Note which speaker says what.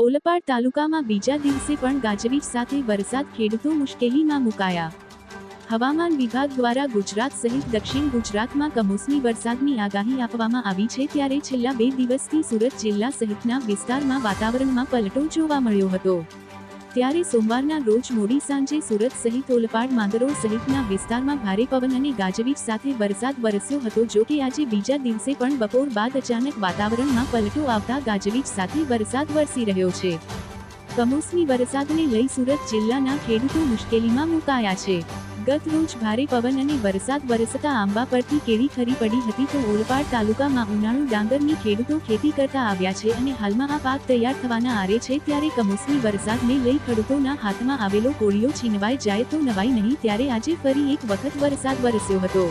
Speaker 1: ઓલપાડ તાલુકામાં બીજા દિવસે પણ ગાજવીજ સાથે વરસાદ ખેડૂતો મુશ્કેલીમાં મુકાયા. હવામાન વિભાગ દ્વારા ગુજરાત સહિત દક્ષિણ ગુજરાતમાં કમોસમી વરસાદની આગાહી આપવામાં આવી છે ત્યારે છેલ્લા બે દિવસથી સુરત જિલ્લા સહિતના વિસ્તારમાં વાતાવરણમાં પલટો જોવા મળ્યો હતો. ત્યારે સોમવારના રોજ મોડી સાંજે સુરત સહિત ઓલપાડ માંગરોળ સહિતના વિસ્તારમાં ભારે પવન અને ગાજવીજ સાથે વરસાદ વરસ્યો હતો, જો કે આજે બીજા દિવસે પણ બપોર બાદ અચાનક વાતાવરણમાં પલટો આવતા ગાજવીજ સાથે વરસાદ વરસી રહ્યો છે. કમોસમી વરસાદને લઈ સુરત જિલ્લાના ખેડૂતો મુશ્કેલીમાં મુકાયા છે. ગત રોજ ભારે પવન અને વરસાદ વરસતા આંબા પરથી કેળી ખરી પડી હતી તો ઓલપાડ તાલુકામાં ઉનાળુ ડાંગરની ખેડૂતો ખેતી કરતા આવ્યા છે અને હાલમાં આ પાક તૈયાર થવાના આરે છે ત્યારે કમોસમી વરસાદને લઈ ખેડૂતોના હાથમાં આવેલો કોળીઓ છીનવાઈ જાય તો નવાઈ નહીં, ત્યારે આજે ફરી એક વખત વરસાદ વરસ્યો હતો.